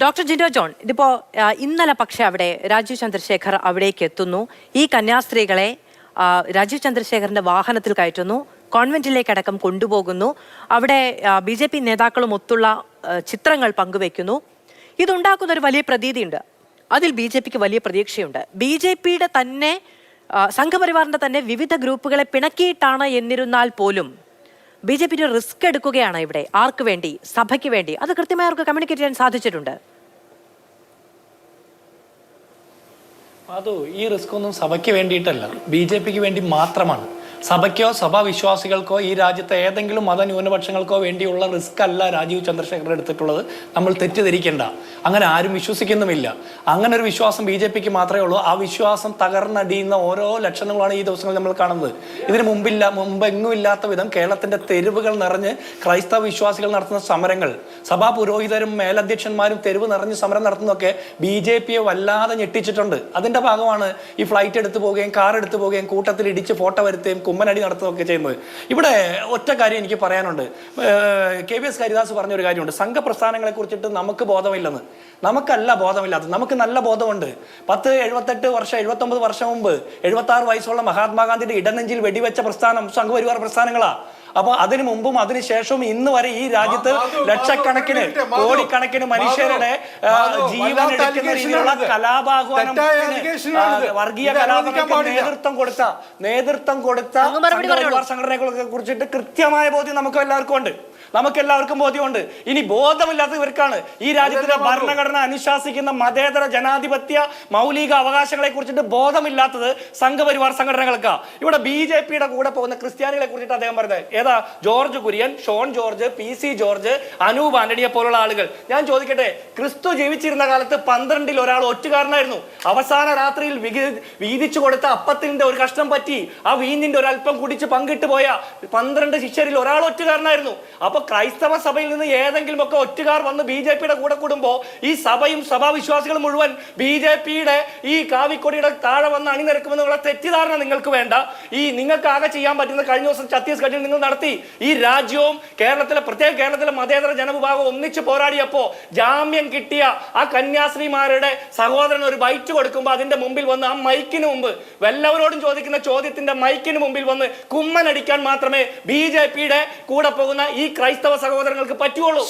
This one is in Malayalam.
ഡോക്ടർ ജിൻഡോ ജോൺ ഇതിപ്പോ ഇന്നലെ പക്ഷെ അവിടെ രാജീവ് ചന്ദ്രശേഖർ അവിടേക്ക് എത്തുന്നു. ഈ കന്യാസ്ത്രീകളെ രാജീവ് ചന്ദ്രശേഖറിന്റെ വാഹനത്തിൽ കയറ്റുന്നു കോൺവെന്റിലേക്ക് അടക്കം കൊണ്ടുപോകുന്നു. അവിടെ ബി ജെ പി നേതാക്കളും ഒത്തുള്ള ചിത്രങ്ങൾ പങ്കുവെക്കുന്നു. ഇതുണ്ടാക്കുന്ന ഒരു വലിയ പ്രതീതിയുണ്ട്. അതിൽ ബി ജെ പിക്ക് വലിയ പ്രതീക്ഷയുണ്ട്. ബി ജെ പിയുടെ തന്നെ സംഘപരിവാറിന്റെ തന്നെ വിവിധ ഗ്രൂപ്പുകളെ പിണക്കിയിട്ടാണ് എന്നിരുന്നാൽ പോലും ബി ജെ പി റിസ്ക് എടുക്കുകയാണ് ഇവിടെ. ആർക്ക് വേണ്ടി? സഭയ്ക്ക് വേണ്ടി. അത് കൃത്യമായി അവർക്ക് കമ്മ്യൂണിക്കേറ്റ് ചെയ്യാൻ സാധിച്ചിട്ടുണ്ട്. അതോ ഈ റിസ്ക് ഒന്നും സഭയ്ക്ക് വേണ്ടിയിട്ടല്ല. ബി ജെ പിക്ക് വേണ്ടി മാത്രമാണ്. സഭയ്ക്കോ സഭാ വിശ്വാസികൾക്കോ ഈ രാജ്യത്തെ ഏതെങ്കിലും മതന്യൂനപക്ഷങ്ങൾക്കോ വേണ്ടിയുള്ള റിസ്ക് അല്ല രാജീവ് ചന്ദ്രശേഖർ എടുത്തിട്ടുള്ളത്. നമ്മൾ തെറ്റിദ്ധരിക്കേണ്ട. അങ്ങനെ ആരും വിശ്വസിക്കുന്നുമില്ല. അങ്ങനെ ഒരു വിശ്വാസം ബി ജെ പിക്ക് മാത്രമേ ഉള്ളൂ. ആ വിശ്വാസം തകർന്നടിയുന്ന ഓരോ ലക്ഷണങ്ങളാണ് ഈ ദിവസങ്ങളിൽ നമ്മൾ കാണുന്നത്. ഇതിന് മുമ്പില്ല മുമ്പെങ്ങും ഇല്ലാത്ത വിധം കേരളത്തിന്റെ തെരുവുകൾ നിറഞ്ഞ് ക്രൈസ്തവ വിശ്വാസികൾ നടത്തുന്ന സമരങ്ങൾ സഭാ പുരോഹിതരും മേലധ്യക്ഷന്മാരും തെരുവ് നിറഞ്ഞ് സമരം നടത്തുന്നതൊക്കെ ബി ജെ പിയെ വല്ലാതെ ഞെട്ടിച്ചിട്ടുണ്ട്. അതിന്റെ ഭാഗമാണ് ഈ ഫ്ലൈറ്റ് എടുത്തു പോവുകയും കാർ എടുത്തു പോവുകയും കൂട്ടത്തിൽ ഇടിച്ച് ഫോട്ടോ വരുത്തുകയും കുമ്മനടി നടത്തുകയൊക്കെ ചെയ്യുന്നത്. ഇവിടെ ഒറ്റ കാര്യം എനിക്ക് പറയാനുണ്ട്. കെ വി എസ് ഹരിദാസ് പറഞ്ഞൊരു കാര്യമുണ്ട്. സംഘപ്രസ്ഥാനങ്ങളെ കുറിച്ചിട്ട് നമുക്ക് ബോധമില്ലെന്ന്. നമുക്കല്ല ബോധമില്ലാത്തത്. നമുക്ക് നല്ല ബോധമുണ്ട്. പത്ത് എഴുപത്തെട്ട് വർഷം എഴുപത്തൊമ്പത് വർഷം മുമ്പ് എഴുപത്താറ് വയസ്സുള്ള മഹാത്മാഗാന്ധിയുടെ ഇടനെഞ്ചിൽ വെടിവെച്ച പ്രസ്ഥാനം സംഘപരിവാർ പ്രസ്ഥാനങ്ങളാ. അപ്പൊ അതിനു മുമ്പും അതിനു ശേഷവും ഇന്ന് വരെ ഈ രാജ്യത്ത് ലക്ഷക്കണക്കിന് കോടിക്കണക്കിന് മനുഷ്യരുടെ ജീവൻ എടുക്കുന്ന രീതിയിലുള്ള കലാപാഹ്വാനം. വർഗീയ കലാപങ്ങൾക്ക് നേതൃത്വം കൊടുത്ത നേതൃത്വം കൊടുത്ത സംഘടനകളെ കുറിച്ചിട്ട് കൃത്യമായ ബോധ്യം നമുക്ക് എല്ലാവർക്കും ഉണ്ട്. നമുക്ക് എല്ലാവർക്കും ബോധ്യമുണ്ട്. ഇനി ബോധമില്ലാത്ത ഇവർക്കാണ്. ഈ രാജ്യത്തിന്റെ. ഭരണഘടന അനുശാസിക്കുന്ന മതേതര ജനാധിപത്യ മൗലിക അവകാശങ്ങളെ കുറിച്ചിട്ട് ബോധമില്ലാത്തത് സംഘപരിവാർ സംഘടനകൾക്കാ. ഇവിടെ ബി ജെ പിയുടെ കൂടെ പോകുന്ന ക്രിസ്ത്യാനികളെ കുറിച്ചിട്ട് അദ്ദേഹം പറഞ്ഞത്. ഏതാ? George Kurian Shone George P C George Anoop ആന്റണിയെ പോലുള്ള ആളുകൾ. ഞാൻ ചോദിക്കട്ടെ ക്രിസ്തു ജീവിച്ചിരുന്ന കാലത്ത് പന്ത്രണ്ടിൽ ഒരാൾ ഒറ്റുകാരനായിരുന്നു. അവസാന രാത്രിയിൽ വീതിച്ചു കൊടുത്ത അപ്പത്തിന്റെ ഒരു കഷ്ണം പറ്റി ആ വീഞ്ഞിന്റെ ഒരല്പം കുടിച്ച് പങ്കിട്ട് പോയ പന്ത്രണ്ട് ശിഷ്യരിൽ ഒരാൾ ഒറ്റുകാരനായിരുന്നു. അപ്പൊ ക്രൈസ്തവ സഭയിൽ നിന്ന് ഏതെങ്കിലും ഒക്കെ ഒറ്റുകാർ വന്ന് ബി ജെ പിയുടെ കൂടെ കൂടുമ്പോൾ ഈ സഭയും സഭാവിശ്വാസികളും മുഴുവൻ ബി ജെ പിയുടെ ഈ കാവിക്കൊടിയുടെ താഴെ വന്ന് അണിനിരക്കുമെന്നുള്ള തെറ്റിദ്ധാരണ നിങ്ങൾക്ക് വേണ്ട. ഈ നിങ്ങൾക്ക് ആകെ ചെയ്യാൻ പറ്റുന്ന കഴിഞ്ഞ ദിവസം ഛത്തീസ്ഗഡിൽ നിങ്ങൾ നടത്തി ഈ രാജ്യവും കേരളത്തിലെ പ്രത്യേക കേരളത്തിലെ മതേതര ജനവിഭാഗം ഒന്നിച്ച് പോരാടിയപ്പോൾ ജാമ്യം കിട്ടിയ ആ കന്യാസ്ത്രീമാരുടെ സഹോദരൻ ഒരു ബൈറ്റ് കൊടുക്കുമ്പോൾ അതിന്റെ മുമ്പിൽ വന്ന് ആ മൈക്കിന് മുമ്പ് എല്ലാവരോടും ചോദിക്കുന്ന ചോദ്യത്തിന്റെ മൈക്കിന് മുമ്പിൽ വന്ന് കുമ്മനടിക്കാൻ മാത്രമേ ബി ജെ പിയുടെ കൂടെ പോകുന്ന ഈ ക്രൈസ്തവ സഹോദരങ്ങൾക്ക് പറ്റുള്ളൂ